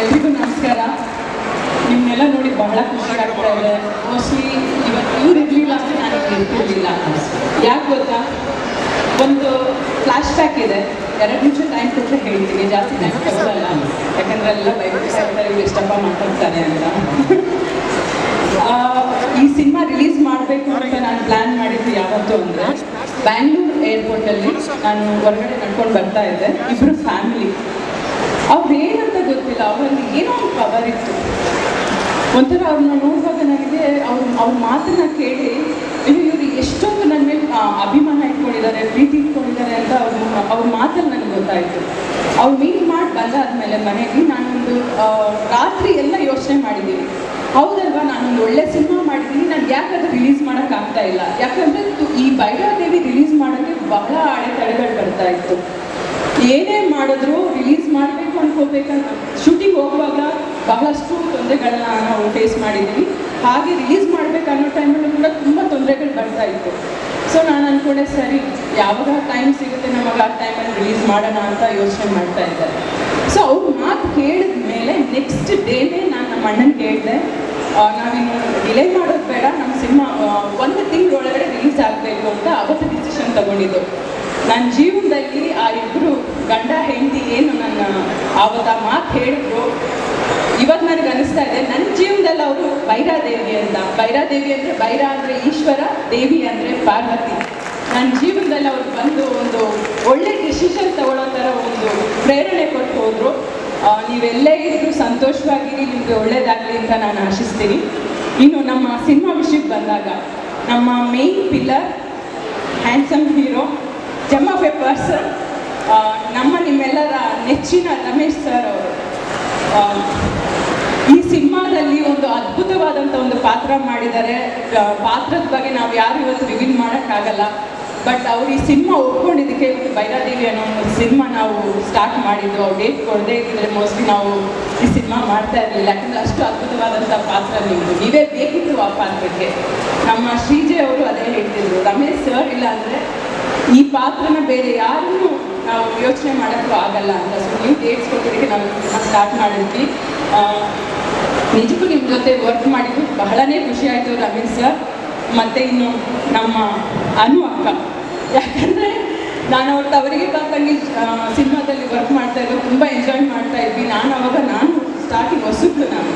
ಎಲ್ರಿಗೂ ನಮಸ್ಕಾರ. ನಿಮ್ಮನ್ನೆಲ್ಲ ನೋಡಿ ಬಹಳ ಖುಷಿ ಆಗ್ತಾ ಇದೆ. ಮೋಸ್ಟ್ಲಿ ಇವತ್ತು ಇವ್ರು ಅಂದರೆ ನಾನು ಇರ್ತಿರ್ಲಿಲ್ಲ ಯಾಕೆ ಗೊತ್ತಾ? ಒಂದು ಫ್ಲಾಶ್ ಬ್ಯಾಕ್ ಇದೆ. ಎರಡು ನಿಮಿಷ ಟೈಮ್ ಕೊಟ್ಟರೆ ಹೇಳ್ತೀನಿ. ಜಾಸ್ತಿ ಟೈಮ್ ತಗೊಳ್ಳಲ್ಲ ಯಾಕಂದ್ರೆ ಎಲ್ಲ ಬೈಕ್ ಇಷ್ಟಪ್ಪ ಮಾತಾಡ್ತಾರೆ ಅಂತ. ಈ ಸಿನಿಮಾ ರಿಲೀಸ್ ಮಾಡಬೇಕು ಅಂತ ನಾನು ಪ್ಲ್ಯಾನ್ ಮಾಡಿದ್ದು ಯಾವತ್ತು ಅಂದರೆ ಬ್ಯಾಂಗ್ಳೂರ್ ಏರ್ಪೋರ್ಟಲ್ಲಿ ನಾನು ಹೊರಗಡೆ ನಡ್ಕೊಂಡು ಬರ್ತಾ ಇದ್ದೆ. ಇಬ್ಬರು ಫ್ಯಾಮಿಲಿ ಅವ್ರು ಏನಂತ ಗೊತ್ತಿಲ್ಲ, ಅವರಲ್ಲಿ ಏನೋ ಒಂದು ಪವರ್ ಇತ್ತು. ಒಂಥರ ಅವ್ರನ್ನ ನೋಡುವಾಗ ನನಗೆ ಅವ್ರ ಅವ್ರ ಮಾತನ್ನ ಕೇಳಿ ಇವರು ಎಷ್ಟೊಂದು ನನ್ನ ಮೇಲೆ ಅಭಿಮಾನ ಇಟ್ಕೊಂಡಿದ್ದಾರೆ, ಪ್ರೀತಿ ಇಟ್ಕೊಂಡಿದ್ದಾರೆ ಅಂತ ಅವ್ರ ಅವ್ರ ಮಾತಲ್ಲಿ ನನಗೆ ಗೊತ್ತಾಯಿತು. ಅವ್ರು ಮೀಟ್ ಮಾಡಿ ಬಂದಾದ್ಮೇಲೆ ಮನೆಯಲ್ಲಿ ನಾನೊಂದು ರಾತ್ರಿ ಎಲ್ಲ ಯೋಚನೆ ಮಾಡಿದ್ದೀನಿ ಹೌದಲ್ವಾ, ನಾನೊಂದು ಒಳ್ಳೆ ಸಿನಿಮಾ ಮಾಡಿದ್ದೀನಿ ಯಾಕೆ ಅದು ರಿಲೀಸ್ ಮಾಡೋಕ್ಕಾಗ್ತಾ ಇಲ್ಲ. ಯಾಕಂದರೆ ಈ ಬೈರಾದೇವಿ ರಿಲೀಸ್ ಮಾಡೋಕ್ಕೆ ಬಹಳ ಅಡೆತಡೆಗಳು ಬರ್ತಾ ಇತ್ತು. ಏನೇ ಮಾಡಿದ್ರು ಮಾಡಬೇಕು ಶೂಟಿಂಗ್ ಹೋಗುವಾಗ ಬಹಳಷ್ಟು ತೊಂದರೆಗಳನ್ನ ನಾವು ಫೇಸ್ ಮಾಡಿದ್ದೀವಿ. ಹಾಗೆ ರಿಲೀಸ್ ಮಾಡಬೇಕು ಅನ್ನೋ ಟೈಮಲ್ಲೂ ಕೂಡ ತುಂಬ ತೊಂದರೆಗಳು ಬರ್ತಾ ಇತ್ತು. ಸೊ ನಾನು ಅಂದ್ಕೊಂಡೆ ಸರಿ, ಯಾವಾಗ ಟೈಮ್ ಸಿಗುತ್ತೆ ನಮಗೆ ಆ ಟೈಮಲ್ಲಿ ರಿಲೀಸ್ ಮಾಡೋಣ ಅಂತ ಯೋಚನೆ ಮಾಡ್ತಾ ಇದ್ದಾರೆ ಸೊ ಅವ್ರ ಮಾತು ಕೇಳಿದ ಮೇಲೆ ನೆಕ್ಸ್ಟ್ ಡೇನೇ ನಾನು ನಮ್ಮ ಅಣ್ಣನ ಕೇಳಿದೆ ನಾವಿನ್ನು ಡಿಲೇ ಮಾಡೋದು ಬೇಡ ನಮ್ಮ ಸಿನಿಮಾ ಒಂದು ತಿಂಗಳೊಳಗಡೆ ರಿಲೀಸ್ ಆಗಬೇಕು ಅಂತ ಅವತ್ತು ಡಿಸಿಷನ್ ತಗೊಂಡಿದ್ದು. ನನ್ನ ಜೀವನದಲ್ಲಿ ಆ ಇಬ್ಬರು ಗಂಡ ಹೆಂಡತಿ ಏನು ನನ್ನ ಆವತ್ತ ಮಾತು ಹೇಳಿದ್ರು. ಇವತ್ತು ನನಗೆ ಅನಿಸ್ತಾ ಇದೆ ನನ್ನ ಜೀವನದಲ್ಲಿ ಅವರು ಬೈರಾದೇವಿ ಅಂತ. ಬೈರಾದೇವಿ ಅಂದರೆ ಬೈರ ಅಂದರೆ ಈಶ್ವರ, ದೇವಿ ಅಂದರೆ ಪಾರ್ವತಿ. ನನ್ನ ಜೀವನದಲ್ಲಿ ಅವ್ರು ಬಂದು ಒಂದು ಒಳ್ಳೆ ಡಿಸಿಷನ್ ತಗೊಳ್ಳೋ ಥರ ಒಂದು ಪ್ರೇರಣೆ ಕೊಟ್ಟು ಹೋದರು. ನೀವೆಲ್ಲೇ ಇದ್ದರೂ ಸಂತೋಷವಾಗಿರಿ, ನಿಮಗೆ ಒಳ್ಳೇದಾಗಲಿ ಅಂತ ನಾನು ಆಶಿಸ್ತೀನಿ. ಇನ್ನು ನಮ್ಮ ಸಿನಿಮಾ ವಿಷಯಕ್ಕೆ ಬಂದಾಗ, ನಮ್ಮ main pillar handsome hero gem of person ನಮ್ಮ ನಿಮ್ಮೆಲ್ಲರ ನೆಚ್ಚಿನ ರಮೇಶ್ ಸರ್ ಅವರು ಈ ಸಿನಿಮಾದಲ್ಲಿ ಒಂದು ಅದ್ಭುತವಾದಂಥ ಒಂದು ಪಾತ್ರ ಮಾಡಿದ್ದಾರೆ. ಪಾತ್ರದ ಬಗ್ಗೆ ನಾವು ಯಾರು ಇವತ್ತು ರಿವೀಲ್ ಮಾಡೋಕ್ಕಾಗಲ್ಲ ಬಟ್ ಅವ್ರು ಈ ಸಿನಿಮಾ ಒಪ್ಕೊಂಡಿದ್ದಕ್ಕೆ ಇವತ್ತು ಬೈರಾದೇವಿ ಅನ್ನೋ ಒಂದು ಸಿನಿಮಾ ನಾವು ಸ್ಟಾರ್ಟ್ ಮಾಡಿದ್ದು. ಅವ್ರು ಡೇಟ್ ಕೊಡದೇ ಇದ್ದರೆ ಮೋಸ್ಟ್ಲಿ ನಾವು ಈ ಸಿನಿಮಾ ಮಾಡ್ತಾ ಇರಲಿಲ್ಲ. ಯಾಕಂದರೆ ಅಷ್ಟು ಅದ್ಭುತವಾದಂಥ ಪಾತ್ರ ನಿಮ್ಮದು ನೀವೇ ಬೇಕಿತ್ತು ಆ ಪಾತ್ರಕ್ಕೆ. ನಮ್ಮ ಶ್ರೀಜೆ ಅವರು ಅದೇ ಹೇಳ್ತಿದ್ರು. ರಮೇಶ್ ಸರ್ ಇಲ್ಲ ಅಂದರೆ ಈ ಪಾತ್ರನ ಬೇರೆ ಯಾರನ್ನೂ ನಾವು ಯೋಚನೆ ಮಾಡೋಕ್ಕೂ ಆಗಲ್ಲ ಅಂತ. ಸೊ ನೀವು ಡೇಟ್ಸ್ ಕೊಟ್ಟಿದ್ದಕ್ಕೆ ನಾವು ಸ್ಟಾರ್ಟ್ ಮಾಡಿದ್ವಿ. ನಿಜಕ್ಕೂ ನಿಮ್ಮ ಜೊತೆ ವರ್ಕ್ ಮಾಡಿದ್ದು ಬಹಳನೇ ಖುಷಿ ಆಯಿತು ರವೀನ್ ಸರ್ ಮತ್ತು ಇನ್ನು ನಮ್ಮ ಅನು ಅಕ್ಕ. ಯಾಕಂದರೆ ನಾನು ಅವ್ರ ತವರಿಗೆ ಬಂದಂಗೆ ಸಿನಿಮಾದಲ್ಲಿ ವರ್ಕ್ ಮಾಡ್ತಾ ಇದ್ದು, ತುಂಬ ಎಂಜಾಯ್ ಮಾಡ್ತಾ ಇದ್ವಿ. ನಾನು ಅವಾಗ, ನಾನು ಸ್ಟಾರ್ಟಿಂಗ್ ಹೊಸದ್ದು ನಾನು.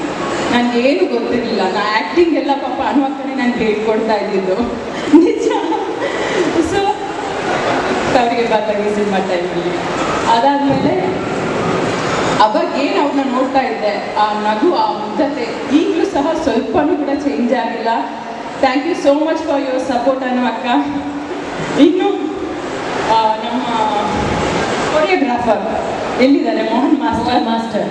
ನನಗೇನು ಗೊತ್ತಿರಲಿಲ್ಲ. ನಾ ಆ್ಯಕ್ಟಿಂಗ್ ಎಲ್ಲ ಪಾಪ ಅನು ಅಕ್ಕನೇ ನಾನು ಹೇಳ್ಕೊಡ್ತಾ ಇದ್ದಿದ್ದು. ನಿಜ ಸೊ ಬಂದಂಗೆ ಸಿನಿಮಾ ಟೈಮಲ್ಲಿ ಅದಾದಮೇಲೆ ಅವಾಗ ಏನು ಅವ್ರನ್ನ ನೋಡ್ತಾ ಇದ್ದೆ ಆ ನಗು ಆ ಮುಗ್ಧತೆ ಈಗಲೂ ಸಹ ಸ್ವಲ್ಪನೂ ಕೂಡ ಚೇಂಜ್ ಆಗಿಲ್ಲ. Thank you so much for your support ಅನ್ನೋ ಅಕ್ಕ ಇನ್ನು ನಮ್ಮ ಕೊರಿಯೋಗ್ರಾಫರ್ ಎಲ್ಲಿದ್ದಾರೆ? ಮೋಹನ್ ಮಾಸ್ಟರ್ ಮಾಸ್ಟರ್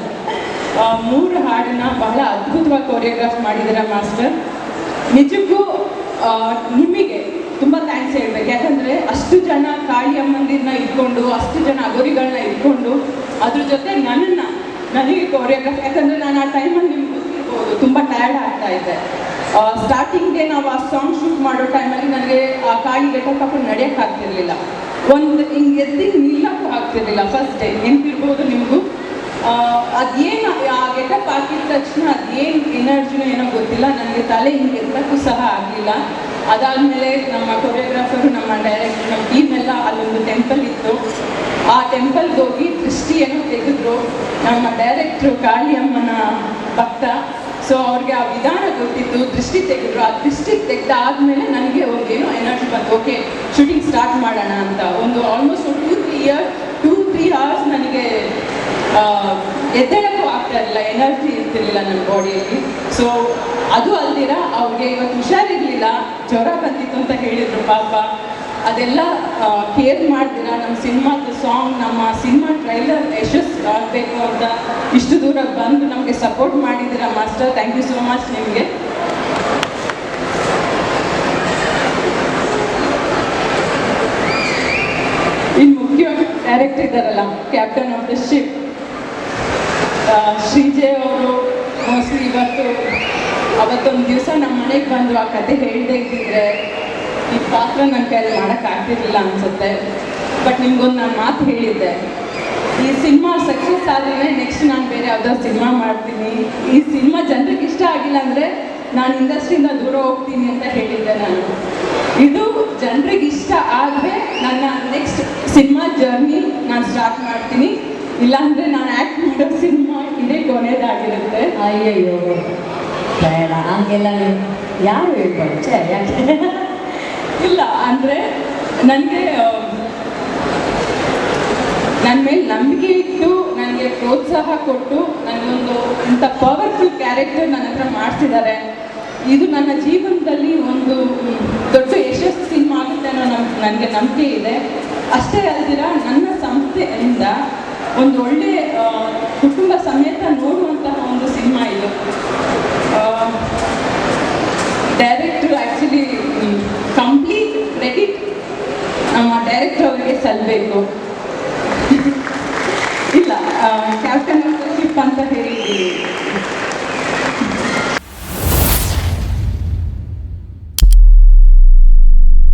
ಮೂರು ಹಾಡನ್ನ ಬಹಳ ಅದ್ಭುತವಾಗಿ ಕೊರಿಯೋಗ್ರಾಫ್ ಮಾಡಿದ್ದಾರೆ ಮಾಸ್ಟರ್ ನಿಜಕ್ಕೂ ನಿಮಗೆ ತುಂಬ ಥ್ಯಾಂಕ್ಸ್ ಹೇಳ್ಬೇಕು. ಯಾಕಂದರೆ ಅಷ್ಟು ಜನ ಕಾಳಿಯಮ್ಮಂದಿರನ್ನ ಇಟ್ಕೊಂಡು ಅಷ್ಟು ಜನ ಅಗೋರಿಗಳನ್ನ ಇಟ್ಕೊಂಡು ಅದ್ರ ಜೊತೆ ನನ್ನನ್ನು, ನನಗೆ ಕೊರಿಯೋಗ್ರಾಫ್ ಯಾಕಂದರೆ ನಾನು ಆ ಟೈಮಲ್ಲಿ ತುಂಬ ಟಯರ್ಡ್ ಆಗ್ತಾ ಇದ್ದೆ. ಸ್ಟಾರ್ಟಿಂಗ್ಗೆ ನಾವು ಆ ಸಾಂಗ್ ಶೂಟ್ ಮಾಡೋ ಟೈಮಲ್ಲಿ ನನಗೆ ಆ ಕಾಳಿ ಗೆಟಪ್ ಹಾಕೊಂಡು ನಡೆಯೋಕ್ಕೆ ಆಗ್ತಿರ್ಲಿಲ್ಲ. ಒಂದು ಹಿಂಗೆ ಎದ್ದು ನಿಲ್ಲಕ್ಕೂ ಆಗ್ತಿರ್ಲಿಲ್ಲ ಫಸ್ಟ್ ಡೇ ನೆನಪಿರ್ಬೋದು ನಿಮಗೂ. ಅದೇನು ಆ ಗೆಟಪ್ ಹಾಕಿದ ತಕ್ಷಣ ಅದೇನು ಎನರ್ಜಿನೋ ಏನೋ ಗೊತ್ತಿಲ್ಲ. ನನಗೆ ತಲೆ ಹಿಂಗೆ ಎತ್ತಕ್ಕೂ ಸಹ ಆಗಲಿಲ್ಲ. ಅದಾದಮೇಲೆ ನಮ್ಮ ಕೊರಿಯೋಗ್ರಾಫರು ನಮ್ಮ ಡೈರೆಕ್ಟರ್ ನಮ್ಮ ಟೀಮ್ ಎಲ್ಲ ಅಲ್ಲೊಂದು ಟೆಂಪಲ್ ಇತ್ತು. ಆ ಟೆಂಪಲ್ಗೆ ಹೋಗಿ ದೃಷ್ಟಿಯನ್ನು ತೆಗೆದ್ರು. ನಮ್ಮ ಡೈರೆಕ್ಟ್ರು ಕಾಳಿಯಮ್ಮನ ಭಕ್ತ. ಸೊ ಅವ್ರಿಗೆ ಆ ವಿಧಾನ ಗೊತ್ತಿತ್ತು, ದೃಷ್ಟಿ ತೆಗೆದ್ರು. ಆ ದೃಷ್ಟಿ ತೆಗೆದಾದ್ಮೇಲೆ ನನಗೆ ಒಂದು ಏನೋ ಎನರ್ಜಿ ಬಂತು. ಓಕೆ ಶೂಟಿಂಗ್ ಸ್ಟಾರ್ಟ್ ಮಾಡೋಣ ಅಂತ. ಒಂದು ಆಲ್ಮೋಸ್ಟ್ ಒಂದು two three year two three hours ನನಗೆ ಎದ್ದೇಳಕ್ಕೂ ಆಗ್ತಾ ಇರಲಿಲ್ಲ ಎನರ್ಜಿ ಇರ್ತಿರ್ಲಿಲ್ಲ ನಮ್ಮ ಬಾಡಿಯಲ್ಲಿ ಸೊ ಅದು ಅಲ್ದಿರ, ಅವ್ರಿಗೆ ಇವತ್ತು ಹುಷಾರಿರ್ಲಿಲ್ಲ, ಜ್ವರ ಬಂದಿತ್ತು ಅಂತ ಹೇಳಿದರು ಪಾಪ. ಅದೆಲ್ಲ ಕೇರ್ ಮಾಡ್ದಿರ ನಮ್ಮ ಸಿನಿಮಾದ ಸಾಂಗ್ ನಮ್ಮ ಸಿನಿಮಾ ಟ್ರೈಲರ್ ಯಶಸ್ಸು ಆಗಬೇಕು ಅಂತ ಇಷ್ಟು ದೂರ ಬಂದು ನಮಗೆ ಸಪೋರ್ಟ್ ಮಾಡಿದ್ದೀರಾ master thank you so much ನಿಮಗೆ. ಇನ್ನು ಮುಖ್ಯವಾಗಿ ಡೈರೆಕ್ಟ್ ಇದ್ದಾರಲ್ಲ ಕ್ಯಾಪ್ಟನ್ ಆಫ್ ದ ಶಿಪ್ ಶ್ರೀಜೆ ಅವರು ಮೋಸ್ಟ್ಲಿ ಇವತ್ತು ಅವತ್ತೊಂದು ದಿವಸ ನಮ್ಮ ಮನೆಗೆ ಬಂದು ಆ ಕತೆ ಹೇಳದೇ ಇದ್ದಿದ್ರೆ ಈ ಪಾತ್ರ ನನ್ನ ಕೈಯಲ್ಲಿ ಮಾಡೋಕ್ಕಾಗ್ತಿರ್ಲಿಲ್ಲ ಅನಿಸುತ್ತೆ. ಬಟ್ ನಿಮ್ಗೊಂದು ನಾನು ಮಾತು ಹೇಳಿದ್ದೆ. ಈ ಸಿನಿಮಾ ಸಕ್ಸಸ್ ಆದ್ರೆ ನೆಕ್ಸ್ಟ್ ನಾನು ಬೇರೆ ಯಾವುದೋ ಸಿನಿಮಾ ಮಾಡ್ತೀನಿ. ಈ ಸಿನಿಮಾ ಜನರಿಗೆ ಇಷ್ಟ ಆಗಿಲ್ಲ ಅಂದರೆ ನಾನು ಇಂಡಸ್ಟ್ರಿಯಿಂದ ದೂರ ಹೋಗ್ತೀನಿ ಅಂತ ಹೇಳಿದ್ದೆ ನಾನು. ಇದು ಜನರಿಗೆ ಇಷ್ಟ ಆದರೆ ನನ್ನ ನೆಕ್ಸ್ಟ್ ಸಿನಿಮಾ ಜರ್ನಿ ನಾನು ಸ್ಟಾರ್ಟ್ ಮಾಡ್ತೀನಿ. ಇಲ್ಲಾಂದರೆ ನಾನು ಆಕ್ಟ್ ಮಾಡೋ ಸಿನಿಮಾ ಇದೇ ಕೊನೆಯದಾಗಿರುತ್ತೆ ಅಯ್ಯಯ್ಯೋ. ಬೇಡ ಹಂಗೆಲ್ಲ ಯಾರು ಹೇಳ್ಬಾರ್ದು ಛೇ ಯಾಕೆ? ಇಲ್ಲ ಅಂದರೆ ನನಗೆ ನನ್ನ ಮೇಲೆ ನಂಬಿಕೆ ಇಟ್ಟು ನನಗೆ ಪ್ರೋತ್ಸಾಹ ಕೊಟ್ಟು ನನಗೊಂದು ಇಂಥ ಪವರ್ಫುಲ್ ಕ್ಯಾರೆಕ್ಟರ್ ನನ್ನ ಹತ್ರ ಮಾಡಿಸಿದ್ದಾರೆ. ಇದು ನನ್ನ ಜೀವನದಲ್ಲಿ ಒಂದು ದೊಡ್ಡ ಯಶಸ್ಸು ಸಿನಿಮಾ ಆಗುತ್ತೆ ಅನ್ನೋ ನಮ್ ನನಗೆ ನಂಬಿಕೆ ಇದೆ. ಅಷ್ಟೇ ಅಲ್ದಿರ ನನ್ನ ಸಂಸ್ಥೆಯಿಂದ ಒಂದು ಒಳ್ಳೆ ಕುಟುಂಬ ಸಮೇತ ನೋಡುವ